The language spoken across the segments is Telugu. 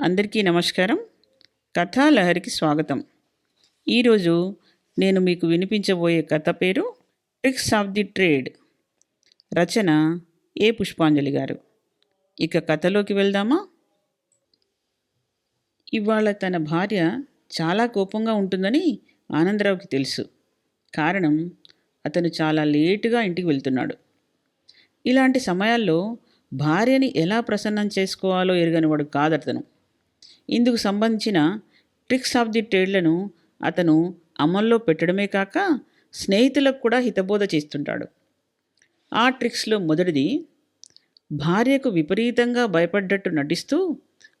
అందరికీ నమస్కారం. కథాలహరికి స్వాగతం. ఈరోజు నేను మీకు వినిపించబోయే కథ పేరు ట్రిక్స్ ఆఫ్ ది ట్రేడ్. రచన ఏ పుష్పాంజలి గారు. ఇక కథలోకి వెళ్దామా? ఇవాళ తన భార్య చాలా కోపంగా ఉంటుందని ఆనందరావుకి తెలుసు. కారణం అతను చాలా లేటుగా ఇంటికి వెళ్తున్నాడు. ఇలాంటి సమయాల్లో భార్యని ఎలా ప్రసన్నం చేసుకోవాలో ఎరగనివాడు కాదతను. ఇందుకు సంబంధించిన ట్రిక్స్ ఆఫ్ ది ట్రేడ్లను అతను అమల్లో పెట్టడమే కాక స్నేహితులకు కూడా హితబోధ చేస్తుంటాడు. ఆ ట్రిక్స్లో మొదటిది భార్యకు విపరీతంగా భయపడ్డట్టు నటిస్తూ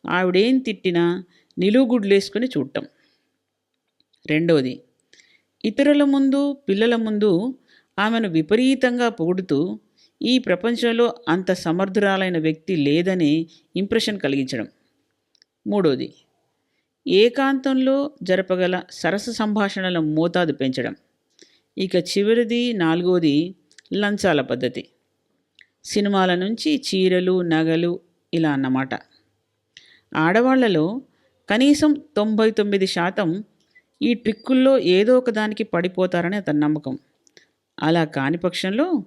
ఆవిడేం తిట్టినా నిలువుగుడ్లేసుకుని చూడటం. రెండవది ఇతరుల ముందు పిల్లల ముందు ఆమెను విపరీతంగా పొగుడుతూ ఈ ప్రపంచంలో అంత సమర్థురాలైన వ్యక్తి లేదని ఇంప్రెషన్ కలిగించడం. మూడోది ఏకాంతంలో జరపగల సరస సంభాషణల మోతాదు పెంచడం. ఇక చివరిది నాలుగోది లంచాల పద్ధతి. సినిమాల నుంచి చీరలు నగలు ఇలా అన్నమాట. ఆడవాళ్ళలో కనీసం తొంభై తొమ్మిది శాతం ఈ ట్రిక్కుల్లో ఏదో ఒకదానికి పడిపోతారని అతని నమ్మకం. అలా కాని పక్షంలో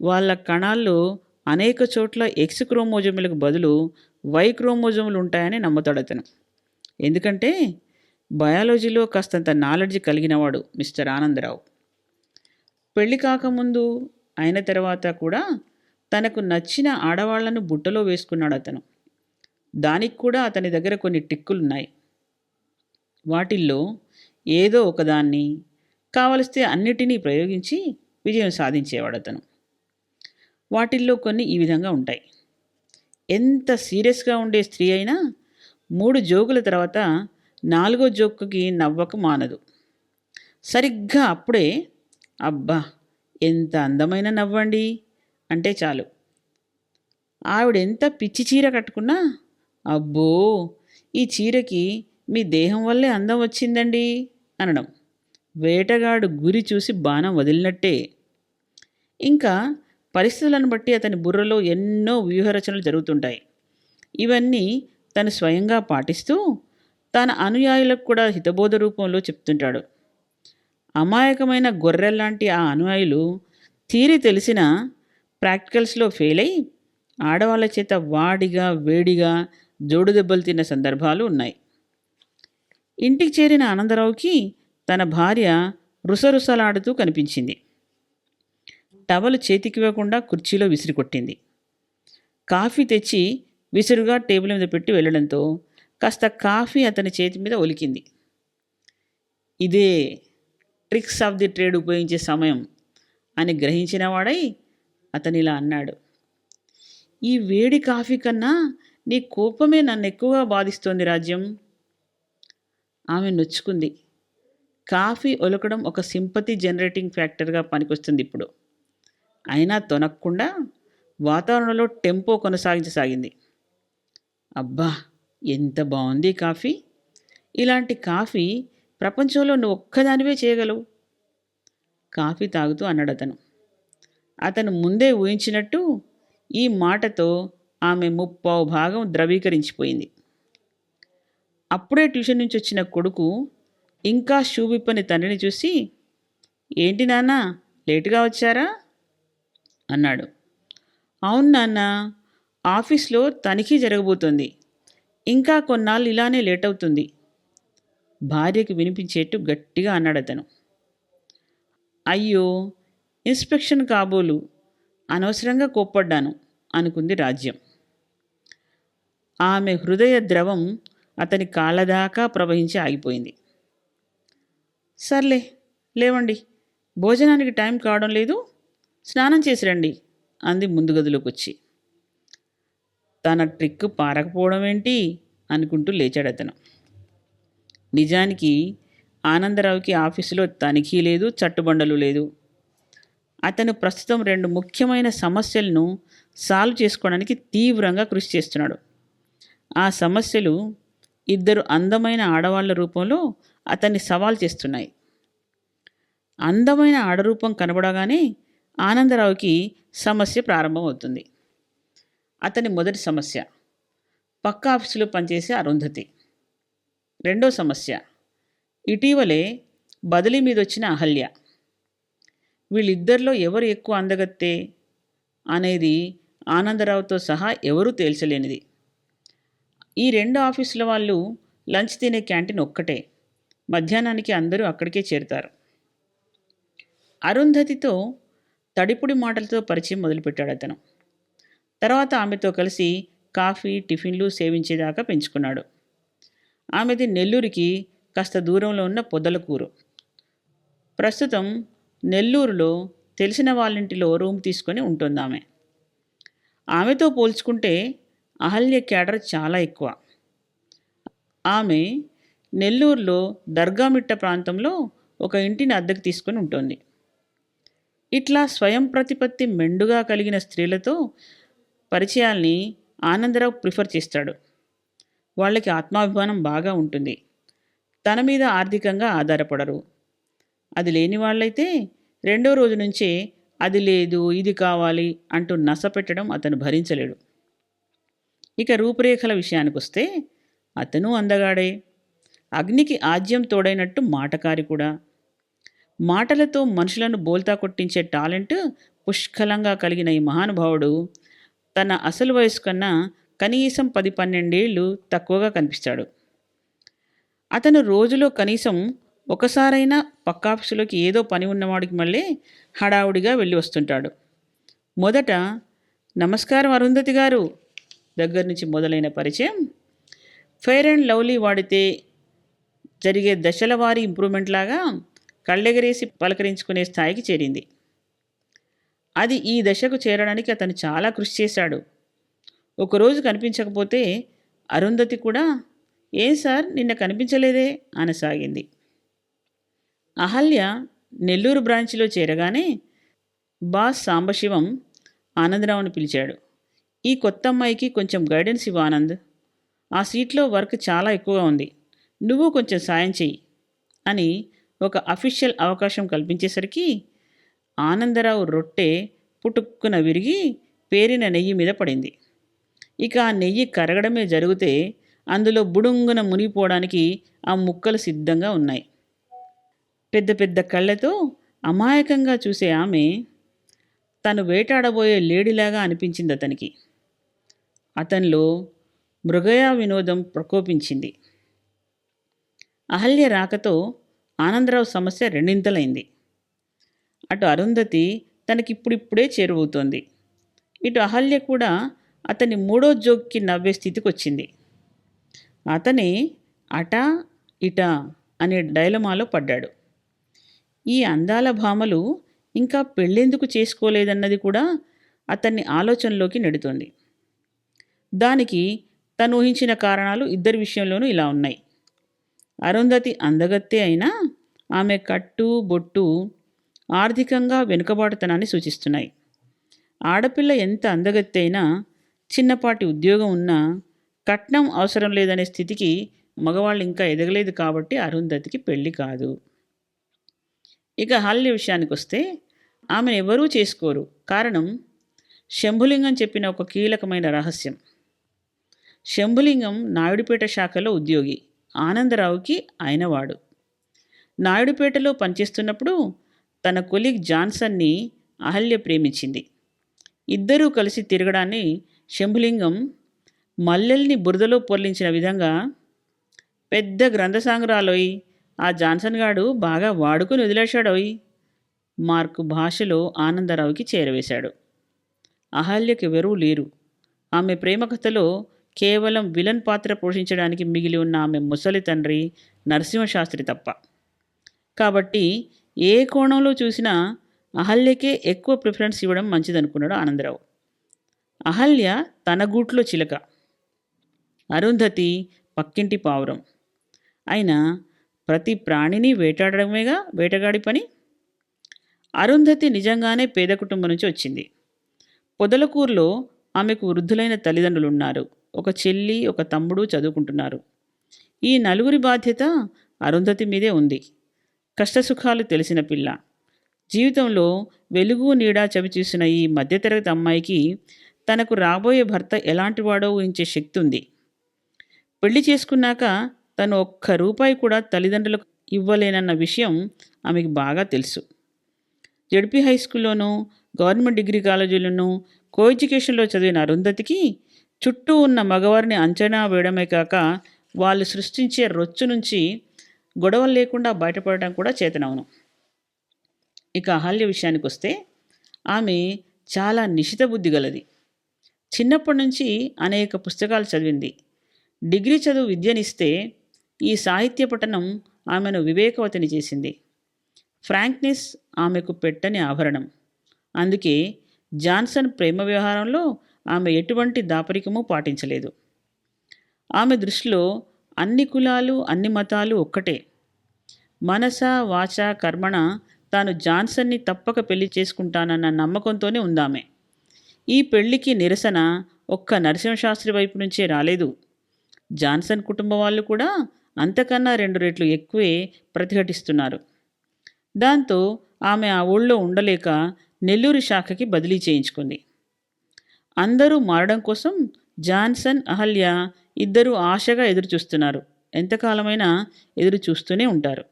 వాళ్ళ కణాల్లో అనేక చోట్ల ఎక్స్ క్రోమోజోములకు బదులు వై క్రోమోజోములు ఉంటాయని నమ్ముతాడు అతను. ఎందుకంటే బయాలజీలో కాస్తంత నాలెడ్జ్ కలిగినవాడు మిస్టర్ ఆనందరావు. పెళ్ళి కాకముందు అయిన తర్వాత కూడా తనకు నచ్చిన ఆడవాళ్ళను బుట్టలో వేసుకున్నాడు అతను. దానికి కూడా అతని దగ్గర కొన్ని టిక్కులున్నాయి. వాటిల్లో ఏదో ఒకదాన్ని కావలిస్తే అన్నిటినీ ప్రయోగించి విజయం సాధించేవాడు అతను. వాటిల్లో కొన్ని ఈ విధంగా ఉంటాయి. ఎంత సీరియస్గా ఉండే స్త్రీ అయినా మూడు జోకుల తర్వాత నాలుగో జోకుకి నవ్వక మానదు. సరిగ్గా అప్పుడే అబ్బా ఎంత అందమైన నవ్వండి అంటే చాలు. ఆవిడెంత పిచ్చి చీర కట్టుకున్నా అబ్బో ఈ చీరకి మీ దేహం వల్లే అందం వచ్చిందండి అనడం. వేటగాడు గురి చూసి బాణం వదిలినట్టే. ఇంకా పరిస్థితులను బట్టి అతని బుర్రలో ఎన్నో వ్యూహరచనలు జరుగుతుంటాయి. ఇవన్నీ తను స్వయంగా పాటిస్తూ తన అనుయాయులకు కూడా హితబోధ రూపంలో చెప్తుంటాడు. అమాయకమైన గొర్రెల్లాంటి ఆ అనుయాయులు తీరి తెలిసిన ప్రాక్టికల్స్లో ఫెయిల్ అయి ఆడవాళ్ళ చేత వాడిగా వేడిగా జోడు దెబ్బలు తిన్న సందర్భాలు ఉన్నాయి. ఇంటికి చేరిన ఆనందరావుకి తన భార్య రుసరుసలాడుతూ కనిపించింది. టవలు చేతికివ్వకుండా కుర్చీలో విసిరికొట్టింది. కాఫీ తెచ్చి విసురుగా టేబుల్ మీద పెట్టి వెళ్ళడంతో కాస్త కాఫీ అతని చేతి మీద ఒలికింది. ఇదే ట్రిక్స్ ఆఫ్ ది ట్రేడ్ ఉపయోగించే సమయం అని గ్రహించిన వాడై అతను ఇలా అన్నాడు. ఈ వేడి కాఫీ కన్నా నీ కోపమే నన్ను ఎక్కువగా బాధిస్తోంది రాజ్యం. ఆమె నొచ్చుకుంది. కాఫీ ఒలకడం ఒక సింపతి జనరేటింగ్ ఫ్యాక్టర్గా పనికొస్తుంది ఇప్పుడు. అయినా తొనక్కుండా వాతావరణంలో టెంపో కొనసాగించసాగింది. అబ్బా! ఎంత బాగుంది కాఫీ! ఇలాంటి కాఫీ ప్రపంచంలో నువ్వు ఒక్కదానివే చేయగలవు. కాఫీ తాగుతూ అన్నాడు అతను అతను ముందే ఊహించినట్టు ఈ మాటతో ఆమె ముప్పావు భాగం ద్రవీకరించిపోయింది. అప్పుడే ట్యూషన్ నుంచి వచ్చిన కొడుకు ఇంకా షూ విప్పని తండ్రిని చూసి ఏంటి నాన్న లేటుగా వచ్చారా? అన్నాడు. అవును నాన్న ఆఫీస్లో తనిఖీ జరగబోతోంది. ఇంకా కొన్నాళ్ళు ఇలానే లేట్ అవుతుంది భార్యకి వినిపించేట్టు గట్టిగా అన్నాడు అతను అయ్యో ఇన్స్పెక్షన్ కాబోలు అనవసరంగా కోప్పడ్డాను అనుకుంది రాజ్యం. ఆమె హృదయ ద్రవం అతని కాళ్ళదాకా ప్రవహించి ఆగిపోయింది. సర్లే లేవండి. భోజనానికి టైం కావడం లేదు. స్నానం చేసి రండి అంది ముందు గదిలోకి వచ్చి తన ట్రిక్ పారకపోవడం ఏంటి? అనుకుంటూ లేచాడు అతను నిజానికి ఆనందరావుకి ఆఫీసులో తనిఖీ లేదు చట్టుబండలు లేదు. అతను ప్రస్తుతం రెండు ముఖ్యమైన సమస్యలను సాల్వ్ చేసుకోవడానికి తీవ్రంగా కృషి చేస్తున్నాడు. ఆ సమస్యలు ఇద్దరు అందమైన ఆడవాళ్ళ రూపంలో అతన్ని సవాల్ చేస్తున్నాయి. అందమైన ఆడరూపం కనబడగానే ఆనందరావుకి సమస్య ప్రారంభమవుతుంది. అతని మొదటి సమస్య పక్క ఆఫీసులో పనిచేసే అరుంధతి. రెండో సమస్య ఇటీవలే బదిలీ మీద వచ్చిన అహల్య. వీళ్ళిద్దరిలో ఎవరు ఎక్కువ అందగత్తే అనేది ఆనందరావుతో సహా ఎవరూ తేల్చలేనిది. ఈ రెండు ఆఫీసుల వాళ్ళు లంచ్ తినే క్యాంటీన్ ఒక్కటే మధ్యాహ్నానికి అందరూ అక్కడికే చేరుతారు. అరుంధతితో తడిపుడి మాటలతో పరిచయం మొదలుపెట్టాడు అతను. తర్వాత ఆమెతో కలిసి కాఫీ టిఫిన్లు సేవించేదాకా పెంచుకున్నాడు. ఆమెది నెల్లూరుకి కాస్త దూరంలో ఉన్న పొదలకూరు. ప్రస్తుతం నెల్లూరులో తెలిసిన వాళ్ళింటిలో రూమ్ తీసుకొని ఉంటుంది ఆమె. ఆమెతో పోల్చుకుంటే అహల్య క్యాడర్ చాలా ఎక్కువ. ఆమె నెల్లూరులో దర్గామిట్ట ప్రాంతంలో ఒక ఇంటిని అద్దెకు తీసుకొని ఉంటుంది. ఇట్లా స్వయం ప్రతిపత్తి మెండుగా కలిగిన స్త్రీలతో పరిచయాల్ని ఆనందరావు ప్రిఫర్ చేస్తాడు. వాళ్ళకి ఆత్మాభిమానం బాగా ఉంటుంది. తన మీద ఆర్థికంగా ఆధారపడరు. అది లేని వాళ్ళైతే రెండో రోజు నుంచే అది లేదు ఇది కావాలి అంటూ నసపెట్టడం అతను భరించలేడు. ఇక రూపురేఖల విషయానికి వస్తే అతను అందగాడే. అగ్నికి ఆజ్యం తోడైనట్టు మాటకారి కూడా. మాటలతో మనుషులను బోల్తా కొట్టించే టాలెంట్ పుష్కలంగా కలిగిన ఈ మహానుభావుడు. తన అసలు వయసు కన్నా కనీసం పది పన్నెండేళ్ళు తక్కువగా కనిపిస్తాడు. అతను రోజులో కనీసం ఒకసారైనా పక్క ఆఫీసులోకి ఏదో పని ఉన్నవాడికి మళ్ళీ హడావుడిగా వెళ్ళి వస్తుంటాడు. మొదట నమస్కారం అరుంధతి గారు దగ్గర నుంచి మొదలైన పరిచయం. ఫెయిర్ అండ్ లవ్లీ వాడితే జరిగే దశల వారి ఇంప్రూవ్మెంట్ లాగా కళ్ళెగరేసి పలకరించుకునే స్థాయికి చేరింది. అది ఈ దశకు చేరడానికి అతను చాలా కృషి చేశాడు. ఒకరోజు కనిపించకపోతే అరుంధతి కూడా ఏం సార్ నిన్న కనిపించలేదే? అనసాగింది. అహల్య నెల్లూరు బ్రాంచ్లో చేరగానే బాస్ సాంబశివం ఆనందరావుని పిలిచాడు. ఈ కొత్త అమ్మాయికి కొంచెం గైడెన్స్ ఇవ్వు ఆనంద్. ఆ సీట్లో వర్క్ చాలా ఎక్కువగా ఉంది. నువ్వు కొంచెం సాయం చెయ్యి అని ఒక అఫీషియల్ అవకాశం కల్పించేసరికి ఆనందరావు రొట్టె పుటుక్కున విరిగి పేరిన నెయ్యి మీద పడింది. ఇక ఆ నెయ్యి కరగడమే జరిగితే అందులో బుడుంగున మునిగిపోవడానికి ఆ ముక్కలు సిద్ధంగా ఉన్నాయి. పెద్ద పెద్ద కళ్ళతో అమాయకంగా చూసే ఆమె తను వేటాడబోయే లేడీలాగా అనిపించింది అతనికి. అతనిలో మృగయా వినోదం ప్రకోపించింది. అహల్య రాకతో ఆనందరావు సమస్య రెండింతలైంది. అటు అరుంధతి తనకిప్పుడిప్పుడే చేరువవుతోంది. ఇటు అహల్య కూడా అతని మూడో జోక్కి నవ్వే స్థితికి వచ్చింది అతనే అటా ఇటా అనే డైలమాలో పడ్డాడు. ఈ అందాల భామలు ఇంకా పెళ్ళెందుకు చేసుకోలేదన్నది కూడా అతన్ని ఆలోచనలోకి నెడుతోంది. దానికి తను ఊహించిన కారణాలు ఇద్దరి విషయంలోనూ ఇలా ఉన్నాయి. అరుంధతి అందగత్తే అయినా ఆమె కట్టు బొట్టు ఆర్థికంగా వెనుకబాటుతనాన్ని సూచిస్తున్నాయి. ఆడపిల్ల ఎంత అందగత్తైనా చిన్నపాటి ఉద్యోగం ఉన్నా కట్నం అవసరం లేదనే స్థితికి మగవాళ్ళు ఇంకా ఎదగలేదు కాబట్టి అరుంధతికి పెళ్ళి కాదు. ఇక హల్లి విషయానికి వస్తే ఆమెను ఎవరూ చేసుకోరు. కారణం శంభులింగం చెప్పిన ఒక కీలకమైన రహస్యం. శంభులింగం నాయుడుపేట శాఖలో ఉద్యోగి. ఆనందరావుకి ఆయనవాడు. నాయుడుపేటలో పనిచేస్తున్నప్పుడు తన కొలీగ్ జాన్సన్ని అహల్య ప్రేమించింది. ఇద్దరూ కలిసి తిరగడాన్ని శంభులింగం మల్లెల్ని బురదలో పొర్లించిన విధంగా పెద్ద గ్రంథసాంగ్రాలోయ్ ఆ జాన్సన్ గాడు బాగా వాడుకొని వదిలేశాడోయ్ మార్కు భాషలో ఆనందరావుకి చేరవేశాడు. అహల్యకి ఎవరూ లేరు. ఆమె ప్రేమ కథలో కేవలం విలన్ పాత్ర పోషించడానికి మిగిలి ఉన్న ఆమె ముసలి తండ్రి నరసింహశాస్త్రి తప్ప. కాబట్టి ఏ కోణంలో చూసినా అహల్యకే ఎక్కువ ప్రిఫరెన్స్ ఇవ్వడం మంచిదనుకున్నాడు ఆనందరావు. అహల్య తన గూట్లో చిలక. అరుంధతి పక్కింటి పావురం. అయినా ప్రతి ప్రాణిని వేటాడడమేగా వేటగాడి పని? అరుంధతి నిజంగానే పేద కుటుంబం నుంచి వచ్చింది. పొదలకూరులో ఆమెకు వృద్ధులైన తల్లిదండ్రులు ఉన్నారు ఒక చెల్లి ఒక తమ్ముడు చదువుకుంటున్నారు. ఈ నలుగురి బాధ్యత అరుంధతి మీదే ఉంది. కష్టసుఖాలు తెలిసిన పిల్ల. జీవితంలో వెలుగు నీడ చవిచూసిన ఈ మధ్యతరగతి అమ్మాయికి తనకు రాబోయే భర్త ఎలాంటివాడో ఊహించే శక్తి ఉంది. పెళ్ళి చేసుకున్నాక తను ఒక్క రూపాయి కూడా తల్లిదండ్రులకు ఇవ్వలేనన్న విషయం ఆమెకు బాగా తెలుసు. జడ్పీ హై స్కూల్లోనూ గవర్నమెంట్ డిగ్రీ కాలేజీలోనూ కో ఎడ్యుకేషన్లో చదివిన అరుంధతికి చుట్టూ ఉన్న మగవారిని అంచనా వేయడమే కాక వాళ్ళు సృష్టించే రొచ్చు నుంచి గొడవలు లేకుండా బయటపడడం కూడా చేతనవును. ఇక అహల్య విషయానికి వస్తే ఆమె చాలా నిశిత బుద్ధి గలది. చిన్నప్పటి నుంచి అనేక పుస్తకాలు చదివింది. డిగ్రీ చదువు విద్యనిస్తే ఈ సాహిత్య పఠనం ఆమెను వివేకవతిని చేసింది. ఫ్రాంక్నెస్ ఆమెకు పెట్టని ఆభరణం. అందుకే జాన్సన్ ప్రేమ వ్యవహారంలో ఆమె ఎటువంటి దాపరికము పాటించలేదు. ఆమె దృష్టిలో అన్ని కులాలు అన్ని మతాలు ఒక్కటే. మనస వాచ కర్మణ తాను జాన్సన్ని తప్పక పెళ్ళి చేసుకుంటానన్న నమ్మకంతోనే ఉందామె. ఈ పెళ్ళికి నిరసన ఒక్క నరసింహశాస్త్రి వైపు నుంచే రాలేదు. జాన్సన్ కుటుంబం వాళ్ళు కూడా అంతకన్నా రెండు రెట్లు ఎక్కువే ప్రతిఘటిస్తున్నారు. దాంతో ఆమె ఆ ఊళ్ళో ఉండలేక నెల్లూరు శాఖకి బదిలీ చేయించుకుంది. అందరూ మారడం కోసం జాన్సన్ అహల్య ఇద్దరూ ఆశగా ఎదురుచూస్తున్నారు. ఎంతకాలమైనా ఎదురు చూస్తూనే ఉంటారు.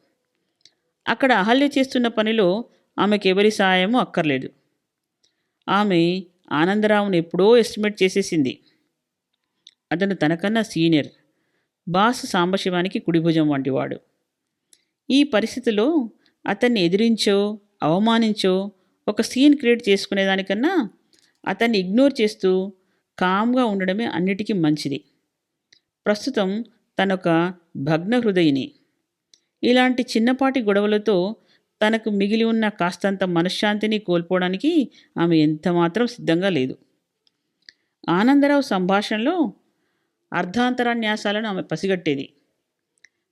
అక్కడ అహల్య చేస్తున్న పనిలో ఆమెకు ఎవరి సాయము అక్కర్లేదు. ఆమె ఆనందరావును ఎప్పుడో ఎస్టిమేట్ చేసేసింది. అతను తనకన్నా సీనియర్. బాస్ సాంబశివానికి కుడిభుజం వంటివాడు. ఈ పరిస్థితిలో అతన్ని ఎదిరించో అవమానించో ఒక సీన్ క్రియేట్ చేసుకునేదానికన్నా అతన్ని ఇగ్నోర్ చేస్తూ కామ్గా ఉండడమే అన్నిటికీ మంచిది. ప్రస్తుతం తనొక భగ్న హృదయిని. ఇలాంటి చిన్నపాటి గొడవలతో తనకు మిగిలి ఉన్న కాస్తంత మనశ్శాంతిని కోల్పోవడానికి ఆమె ఎంతమాత్రం సిద్ధంగా లేదు. ఆనందరావు సంభాషణలో అర్ధాంతరాన్యాసాలను ఆమె పసిగట్టేది.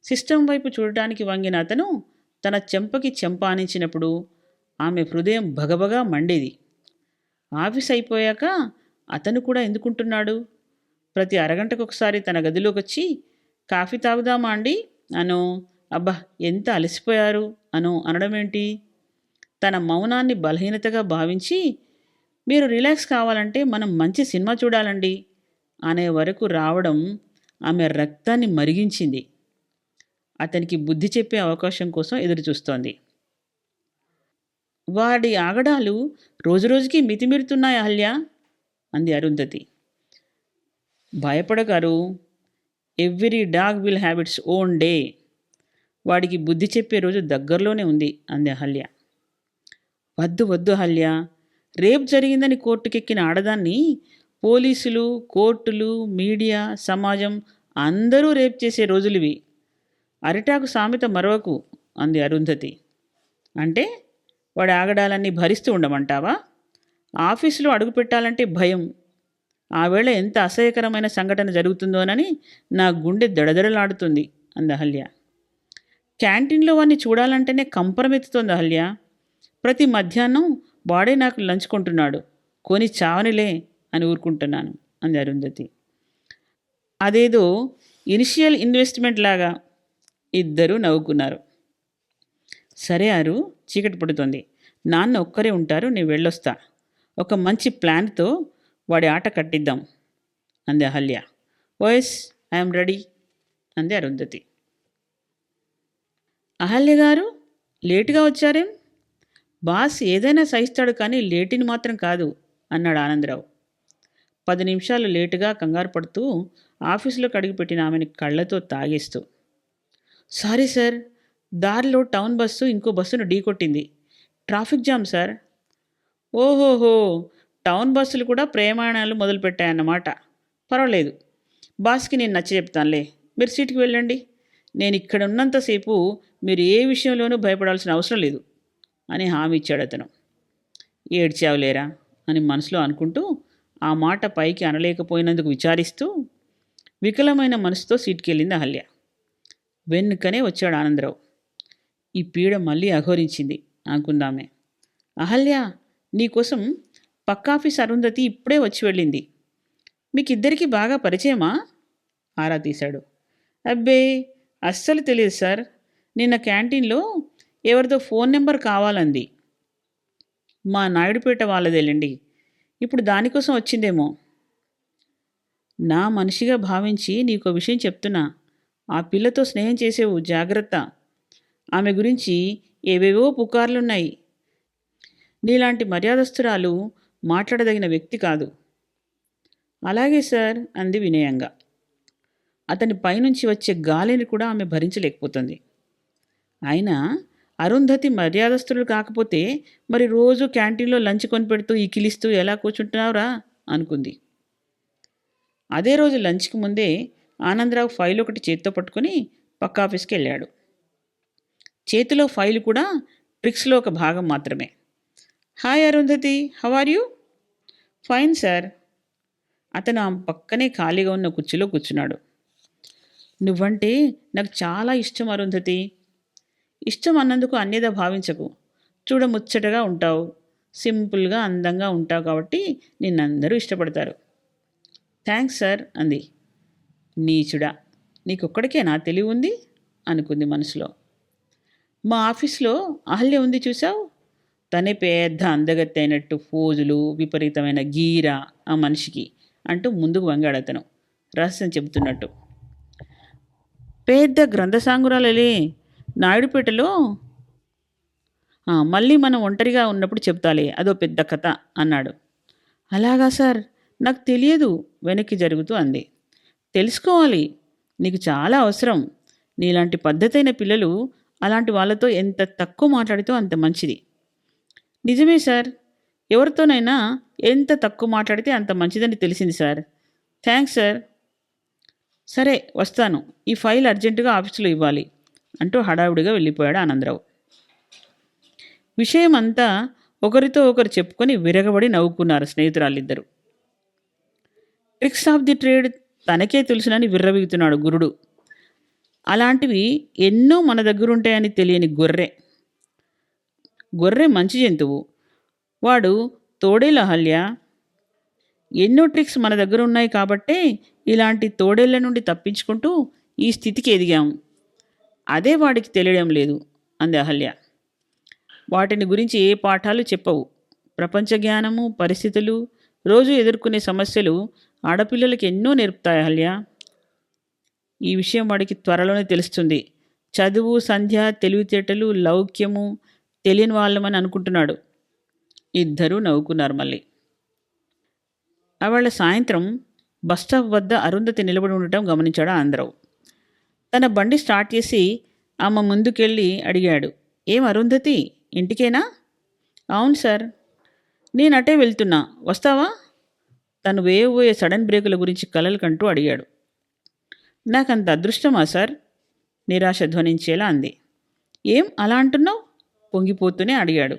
సిస్టమ్ వైపు చూడటానికి వంగిన అతను తన చెంపకి చెంపానించినప్పుడు ఆమె హృదయం భగభగా మండేది. ఆఫీస్ అయిపోయాక అతను కూడా ఎందుకుంటున్నాడు? ప్రతి అరగంటకు ఒకసారి తన గదిలోకి వచ్చి కాఫీ తాగుదామా అండి? అను అబ్బా ఎంత అలసిపోయారు? అను అనడమేంటి? తన మౌనాన్ని బలహీనతగా భావించి మీరు రిలాక్స్ కావాలంటే మనం మంచి సినిమా చూడాలండి అనే వరకు రావడం ఆమె రక్తాన్ని మరిగించింది. అతనికి బుద్ధి చెప్పే అవకాశం కోసం ఎదురుచూస్తోంది. వాడి ఆగడాలు రోజురోజుకి మితిమీరుతున్నాయి అహల్య? అంది Arundhati. భయపడగారు every dog will have its own day. వాడికి బుద్ధి చెప్పే రోజు దగ్గరలోనే ఉంది అంది అహల్య. వద్దు వద్దు అహల్య. రేపు జరిగిందని కోర్టుకెక్కిన ఆడదాన్ని పోలీసులు కోర్టులు మీడియా సమాజం అందరూ రేప్ చేసే రోజులివి. అరిటాకు సామెత మరవకు అంది అరుంధతి. అంటే వాడి ఆగడాలన్నీ భరిస్తూ ఉండమంటావా? ఆఫీసులో అడుగు పెట్టాలంటే భయం. ఆవేళ ఎంత అసహ్యకరమైన సంఘటన జరుగుతుందోనని నా గుండె దడదడలాడుతుంది అంది అహల్య. క్యాంటీన్లో వాడిని చూడాలంటేనే కంపరమెత్తుతోంది అహల్య. ప్రతి మధ్యాహ్నం వాడే నాకు లంచ్ కొంటున్నాడు. కొని చావనిలే అని ఊరుకుంటున్నాను అంది అరుంధతి. అదేదో ఇనిషియల్ ఇన్వెస్ట్మెంట్ లాగా. ఇద్దరూ నవ్వుకున్నారు. సరే ఆరు చీకటి పడుతోంది. నాన్న ఒక్కరే ఉంటారు నేను వెళ్ళొస్తా. ఒక మంచి ప్లాన్తో వాడి ఆట కట్టిద్దాం అంది అహల్య. ఓఎస్ ఐఎమ్ రెడీ అంది అరుంధతి. అహల్య గారు లేటుగా వచ్చారేం? బాస్ ఏదైనా సహిస్తాడు కానీ లేటిని మాత్రం కాదు అన్నాడు ఆనందరావు. పది నిమిషాలు లేటుగా కంగారు పడుతూ ఆఫీసులోకి అడుగుపెట్టిన ఆమెని కళ్ళతో తాగేస్తూ. సారీ సార్ దారిలో టౌన్ బస్సు ఇంకో బస్సును ఢీకొట్టింది ట్రాఫిక్ జామ్ సార్. ఓహోహో! టౌన్ బస్సులు కూడా ప్రయాణాలు మొదలుపెట్టాయన్నమాట. పర్వాలేదు. బాస్కి నేను నచ్చ చెప్తానులే. మీరు సీట్కి వెళ్ళండి. నేను ఇక్కడ ఉన్నంతసేపు మీరు ఏ విషయంలోనూ భయపడాల్సిన అవసరం లేదు అని హామీ ఇచ్చాడు అతను. ఏడ్చావులేరా? అని మనసులో అనుకుంటూ ఆ మాట పైకి అనలేకపోయినందుకు విచారిస్తూ వికలమైన మనసుతో సీట్కి వెళ్ళింది అహల్య. వెన్నుకనే వచ్చాడు ఆనందరావు. ఈ పీడ మళ్ళీ అఘోరించింది. అనుకుందామే. అహల్య నీకోసం పక్కాఫీస్ అరుంధతి ఇప్పుడే వచ్చి వెళ్ళింది. మీకిద్దరికీ బాగా పరిచయమా? ఆరా తీశాడు. అబ్బే అస్సలు తెలియదు సార్. నిన్న క్యాంటీన్లో ఎవరిదో ఫోన్ నెంబర్ కావాలంది. మా నాయుడుపేట వాళ్ళదేలండి. ఇప్పుడు దానికోసం వచ్చిందేమో. నా మనిషిగా భావించి నీకు ఒక విషయం చెప్తున్నా. ఆ పిల్లతో స్నేహం చేసేవు జాగ్రత్త. ఆమె గురించి ఏవేవో పుకార్లున్నాయి. నీలాంటి మర్యాదస్తురాలు మాట్లాడదగిన వ్యక్తి కాదు. అలాగే సార్ అంది వినయంగా. అతని పైనుంచి వచ్చే గాలిని కూడా ఆమె భరించలేకపోతుంది. అయినా అరుంధతి మర్యాదస్తులు కాకపోతే మరి రోజు క్యాంటీన్లో లంచ్ కొనిపెడుతూ ఇకిలిస్తూ ఎలా కూర్చుంటున్నావురా? అనుకుంది. అదే రోజు లంచ్కి ముందే ఆనందరావు ఫైల్ ఒకటి చేత్తో పట్టుకొని పక్క ఆఫీస్కి వెళ్ళాడు. చేతిలో ఫైల్ కూడా ట్రిక్స్లో ఒక భాగం మాత్రమే. Hi Arundhati how are you fine sir అతను ఆమె పక్కనే ఖాళీగా ఉన్న కుర్చీలో కూర్చున్నాడు. నువ్వంటే నాకు చాలా ఇష్టం అరుంధతి. ఇష్టం అన్నందుకు అన్యద భావించకు. చూడముచ్చటగా ఉంటావు. సింపుల్గా అందంగా ఉంటావు కాబట్టి నిన్నందరూ ఇష్టపడతారు. థ్యాంక్స్ సార్ అంది. నీచుడా నీకొక్కడికేనా తెలివి ఉంది? అనుకుంది మనసులో. మా ఆఫీస్లో అహల్య ఉంది చూసావు తనే పెద్ద అందగత్తి అయినట్టు ఫోజులు విపరీతమైన గీర ఆ మనిషికి అంటూ ముందుకు వంగాడు అతను రహస్యం చెబుతున్నట్టు. పెద్ద గ్రంథసాంగురాలలే నాయుడుపేటలో? మళ్ళీ మనం ఒంటరిగా ఉన్నప్పుడు చెప్తాలే అదో పెద్ద కథ అన్నాడు. అలాగా సార్ నాకు తెలియదు వెనక్కి జరుగుతూ అంది. తెలుసుకోవాలి నీకు చాలా అవసరం. నీలాంటి పద్ధతైన పిల్లలు అలాంటి వాళ్ళతో ఎంత తక్కువ మాట్లాడితే అంత మంచిది. నిజమే సార్. ఎవరితోనైనా ఎంత తక్కువ మాట్లాడితే అంత మంచిదని తెలిసింది సార్. Thanks sir. సరే వస్తాను. ఈ ఫైల్ అర్జెంటుగా ఆఫీసులో ఇవ్వాలి అంటూ హడావుడిగా వెళ్ళిపోయాడు ఆనందరావు. విషయం అంతా ఒకరితో ఒకరు చెప్పుకొని విరగబడి నవ్వుకున్నారు స్నేహితురాలిద్దరు ట్రిక్స్ ఆఫ్ ది ట్రేడ్ తనకే తెలుసునని విర్రవీగుతున్నాడు గురుడు. అలాంటివి ఎన్నో మన దగ్గర ఉంటాయని తెలియని గొర్రె. గొర్రె మంచి జంతువు. వాడు తోడేల అహల్య. ఎన్నో ట్రిక్స్ మన దగ్గర ఉన్నాయి కాబట్టే ఇలాంటి తోడేళ్ళ నుండి తప్పించుకుంటూ ఈ స్థితికి ఎదిగాము అదే వాడికి తెలియడం లేదు అంది అహల్య. వాటిని గురించి ఏ పాఠాలు చెప్పవు. ప్రపంచ జ్ఞానము పరిస్థితులు రోజు ఎదుర్కొనే సమస్యలు ఆడపిల్లలకి ఎన్నో నేర్పుతాయి అహల్య. ఈ విషయం వాడికి త్వరలోనే తెలుస్తుంది. చదువు సంధ్య తెలివితేటలు లౌక్యము తెలియని వాళ్ళమని అనుకుంటున్నాడు. ఇద్దరూ నవ్వుకున్నారు మళ్ళీ. అవళ్ళ సాయంత్రం బస్ స్టాప్ వద్ద అరుంధతి నిలబడి ఉండటం గమనించాడు ఆంధ్రవు. తన బండి స్టార్ట్ చేసి ఆమె ముందుకెళ్ళి అడిగాడు ఏం అరుంధతి ఇంటికేనా? అవును సార్. నేను అటే వెళ్తున్నా వస్తావా? తను వేయబోయే సడన్ బ్రేకుల గురించి కలలు కంటూ అడిగాడు. నాకంత అదృష్టమా సార్? నిరాశ ధ్వనించేలా అంది. ఏం అలా అంటున్నావు? పొంగిపోతూనే అడిగాడు.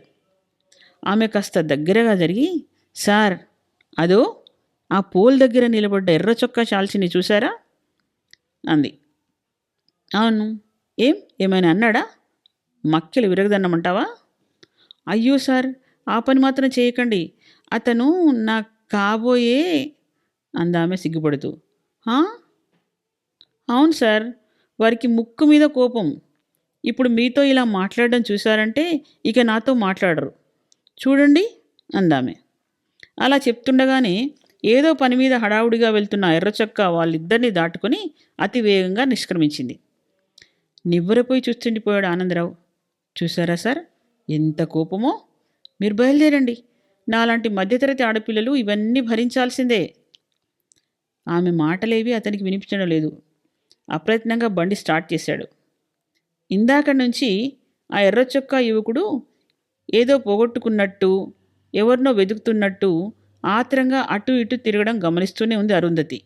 ఆమె కాస్త దగ్గరగా జరిగి సార్ అదో ఆ పోల్ దగ్గర నిలబడ్డ ఎర్ర చొక్కా చాల్చిని చూసారా అంది. అవును. ఏం? ఏమైనా అన్నాడా? మక్కెలు విరగదన్నమంటావా? అయ్యో సార్ ఆ పని మాత్రం చేయకండి. అతను నా కాబోయే అందామె సిగ్గుపడుతూ. "హా? అవును సార్ వారికి ముక్కు మీద కోపం. ఇప్పుడు మీతో ఇలా మాట్లాడడం చూశారంటే ఇక నాతో మాట్లాడరు. చూడండి అందామె. అలా చెప్తుండగానే ఏదో పని మీద హడావుడిగా వెళ్తున్న ఎర్రచొక్క వాళ్ళిద్దరిని దాటుకొని అతి వేగంగా నిష్క్రమించింది. నివ్వరపోయి చూస్తుండిపోయాడు ఆనందరావు. చూసారా సార్? ఎంత కోపమో! మీరు బయలుదేరండి. నాలాంటి మధ్యతరగతి ఆడపిల్లలు ఇవన్నీ భరించాల్సిందే. ఆమె మాటలేవి అతనికి వినిపించడం లేదు. అప్రయత్నంగా బండి స్టార్ట్ చేశాడు. ఇందాక నుంచి ఆ ఎర్రచొక్క యువకుడు ఏదో పోగొట్టుకున్నట్టు ఎవరినో వెతుకుతున్నట్టు ఆత్రంగా అటు ఇటు తిరగడం గమనిస్తూనే ఉంది అరుంధతి.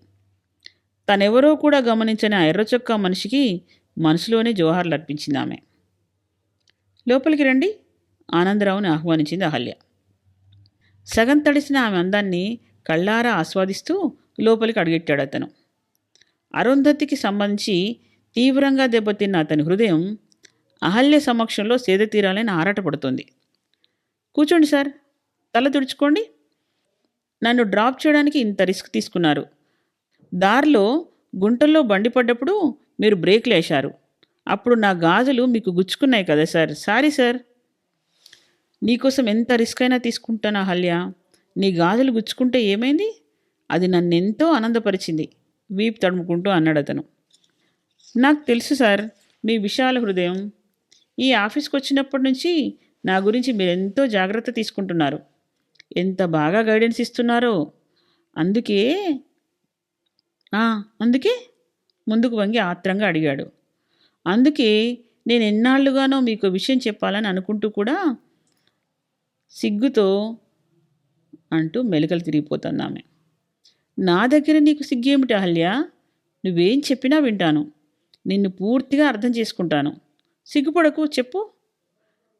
తనెవరో కూడా గమనించని ఆ ఎర్రచొక్క మనిషికి మనసులోనే జోహార్లు అర్పించింది ఆమె. లోపలికి రండి ఆనందరావుని ఆహ్వానించింది అహల్య. సగం తడిసిన ఆమె అందాన్ని కళ్ళారా ఆస్వాదిస్తూ లోపలికి అడుగెట్టాడు అతను. అరుంధతికి సంబంధించి తీవ్రంగా దెబ్బతిన్న అతని హృదయం అహల్య సమక్షంలో సేద తీరాలని ఆరాటపడుతుంది. కూర్చోండి సార్ తల తుడుచుకోండి. నన్ను డ్రాప్ చేయడానికి ఇంత రిస్క్ తీసుకున్నారు. దారిలో గుంటల్లో బండి పడ్డప్పుడు మీరు బ్రేక్లు వేశారు అప్పుడు నా గాజులు మీకు గుచ్చుకున్నాయి కదా సార్. Sorry sir. నీకోసం ఎంత రిస్క్ అయినా తీసుకుంటాను అహల్య. నీ గాజులు గుచ్చుకుంటే ఏమైంది? అది నన్నెంతో ఆనందపరిచింది. వీపు తడుముకుంటూ అన్నాడు అతను. నాకు తెలుసు సార్ మీ విశాల హృదయం. ఈ ఆఫీస్కి వచ్చినప్పటి నుంచి నా గురించి మీరు ఎంతో జాగ్రత్త తీసుకుంటున్నారు. ఎంత బాగా గైడెన్స్ ఇస్తున్నారో. అందుకే అందుకే? ముందుకు వంగి ఆత్రంగా అడిగాడు. అందుకే నేను ఎన్నాళ్ళుగానో మీకు విషయం చెప్పాలని అనుకుంటూ కూడా సిగ్గుతో అంటూ మెలికలు తిరిగిపోతుంది ఆమె నా దగ్గర నీకు సిగ్గేమిటి అహల్య? నువ్వేం చెప్పినా వింటాను. నిన్ను పూర్తిగా అర్థం చేసుకుంటాను. సిగ్గుపడకు చెప్పు.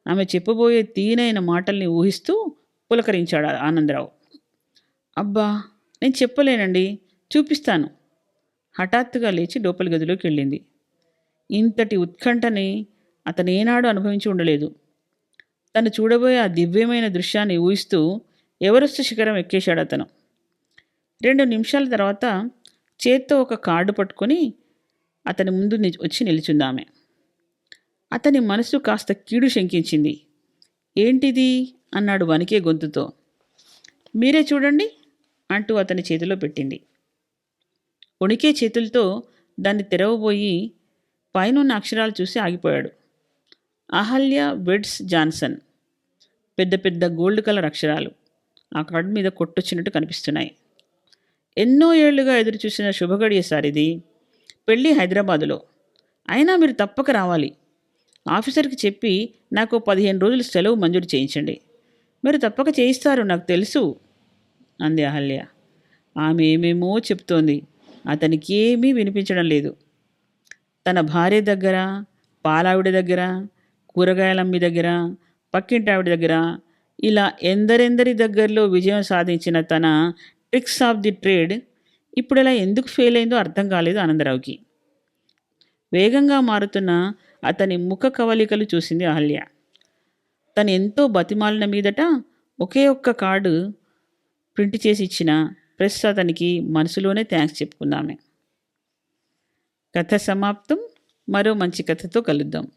ఆమె చెప్పబోయే తీనైన మాటల్ని ఊహిస్తూ పులకరించాడు ఆనందరావు. అబ్బా నేను చెప్పలేనండి. చూపిస్తాను. హఠాత్తుగా లేచి లోపలి గదిలోకి వెళ్ళింది. ఇంతటి ఉత్కంఠని అతను ఏనాడు అనుభవించి ఉండలేదు. తను చూడబోయే ఆ దివ్యమైన దృశ్యాన్ని ఊహిస్తూ ఎవరెస్ట్ శిఖరం ఎక్కేశాడు అతను. రెండు నిమిషాల తర్వాత చేత్తో ఒక కార్డు పట్టుకొని అతని ముందు వచ్చి నిలిచింది అతని మనసు కాస్త కీడు శంకించింది. ఏంటిది? అన్నాడు వణికే గొంతుతో. మీరే చూడండి అంటూ అతని చేతిలో పెట్టింది. వణికే చేతులతో దాన్ని తెరవబోయి పైనున్న అక్షరాలు చూసి ఆగిపోయాడు. Ahalya weds Johnson. పెద్ద పెద్ద గోల్డ్ కలర్ అక్షరాలు. ఆ కార్డు మీద కొట్టొచ్చినట్టు కనిపిస్తున్నాయి. ఎన్నో ఏళ్ళుగా ఎదురుచూసిన శుభగడియ సార్ ఇది పెళ్ళి హైదరాబాదులో. అయినా మీరు తప్పక రావాలి. ఆఫీసర్కి చెప్పి నాకు పదిహేను రోజులు సెలవు మంజూరు చేయించండి. మీరు తప్పక చేయిస్తారు నాకు తెలుసు అంది అహల్య. ఆమె ఏమేమో చెప్తోంది. అతనికి ఏమీ వినిపించడం లేదు. తన భార్య దగ్గర పాలావిడ దగ్గర కూరగాయలమ్మి దగ్గర పక్కింటావిడ దగ్గర ఇలా ఎందరెందరి దగ్గరలో విజయం సాధించిన తన ట్రిక్స్ ఆఫ్ ది ట్రేడ్ ఇప్పుడు ఇలా ఎందుకు ఫెయిల్ అయిందో అర్థం కాలేదు ఆనందరావుకి. వేగంగా మారుతున్న అతని ముఖ కవలికలు చూసింది అహల్య. తను ఎంతో బతిమాలిన మీదట ఒకే ఒక్క కార్డు ప్రింట్ చేసి ఇచ్చిన ప్రెస్ అతనికి మనసులోనే థ్యాంక్స్ చెప్పుకుందామే. కథ సమాప్తం. మరో మంచి కథతో కలుద్దాం.